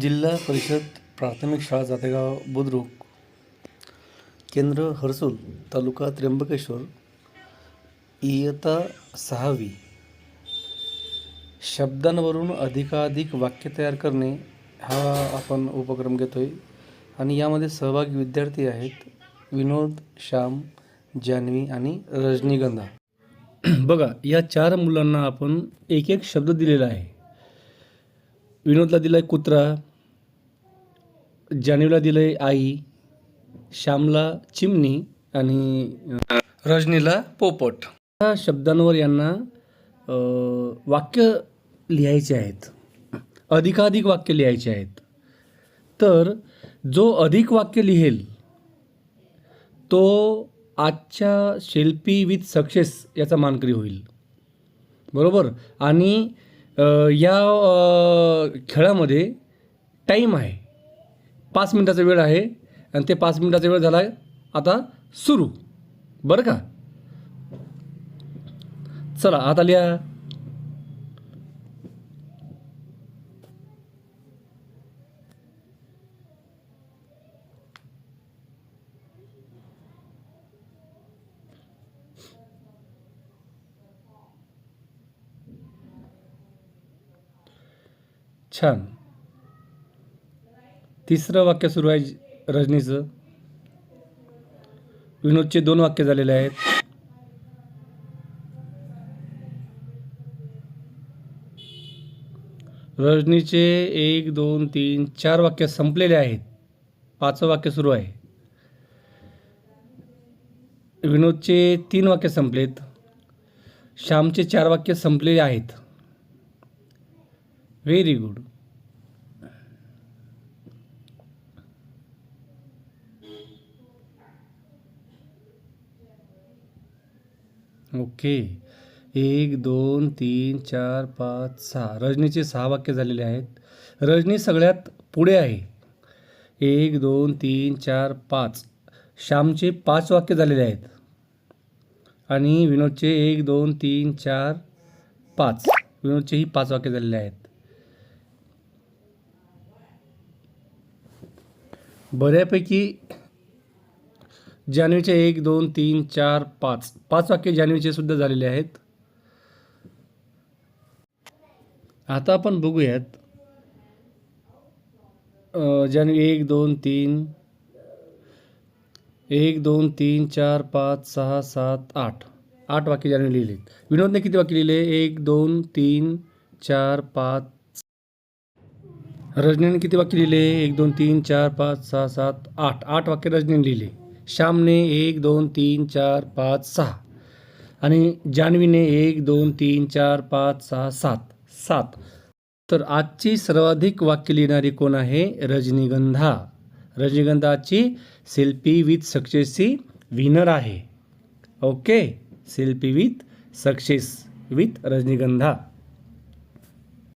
जिल्हा परिषद प्राथमिक शाळा जातेगाव बुद्रुक. केंद्र हरसूल तालुका त्र्यंबकेश्वर. इयता सहावी. शब्दांवरून अधिकाधिक वाक्य तयार करणे हा आपण उपक्रम घेतो आहे आणि यामध्ये सहभागी विद्यार्थी आहेत विनोद श्याम जान्हवी आणि रजनीगंधा. बघा या चार मुलांना आपण एक एक शब्द दिलेला आहे. विनोदला दिला आहे कुत्रा जान्हवीला दिलं आहे आई श्यामला चिमणी आणि रजनीला पोपट. या शब्दांवर यांना वाक्य लिहायचे आहेत. अधिकाधिक वाक्य लिहायचे आहेत. तर जो अधिक वाक्य लिहेल तो आजच्या शिल्पी विथ सक्सेस याचा मानकरी होईल. बरोबर? आणि या खेळामध्ये टाईम आहे. पाच मिनटाचा वेळ आहे आणि ते पाच मिनटाचा वेळ झाला आहे आता सुरू. बरं का? चला आता लिहा. छान. तिसरं वाक्य सुरू आहे रजनीचं. विनोदचे दोन वाक्य झालेले आहेत. रजनीचे एक दोन तीन चार वाक्य संपलेले आहेत. पाचवं वाक्य सुरू आहे. विनोदचे तीन वाक्य संपलेत. श्यामचे चार वाक्य संपलेले आहेत. व्हेरी गुड ओके एक दोन तीन चार पाच सहा. रजनीचे सहा वाक्य झालेले आहेत. रजनी सगळ्यात पुढे आहे. एक दोन तीन चार पाच. श्यामचे पाच वाक्य झालेले आहेत. आणि विनोदचे एक दोन तीन चार पाच. विनोदचेही पाच वाक्य झालेले आहेत. बऱ्यापैकी जान्हवीचे एक दोन तीन चार पाच. पाच वाक्य जान्हवीचे सुद्धा झालेले आहेत. आता आपण बघूयात जान्हवी एक दोन तीन. एक दोन तीन चार पाच सहा सात आठ. आठ वाक्य जान्हवी लिहिलेत. विनोदने किती वाक्य लिहिले? एक दोन तीन चार पाच रजनीने किती वाक्य लिहिले? एक दोन तीन चार पाच सहा सात आठ. आठ वाक्य रजनीने लिहिले. श्यामने एक दोन तीन चार पाच सहा. आणि जान्हवीने एक दोन तीन चार पाच सहा सात. सात. तर आजची सर्वाधिक वाक्य लिहिणारी कोण आहे? रजनीगंधा. रजनीगंधाची सेल्फी विथ सक्सेसची विनर आहे. Okay? Selfie with success with Rajnigandha.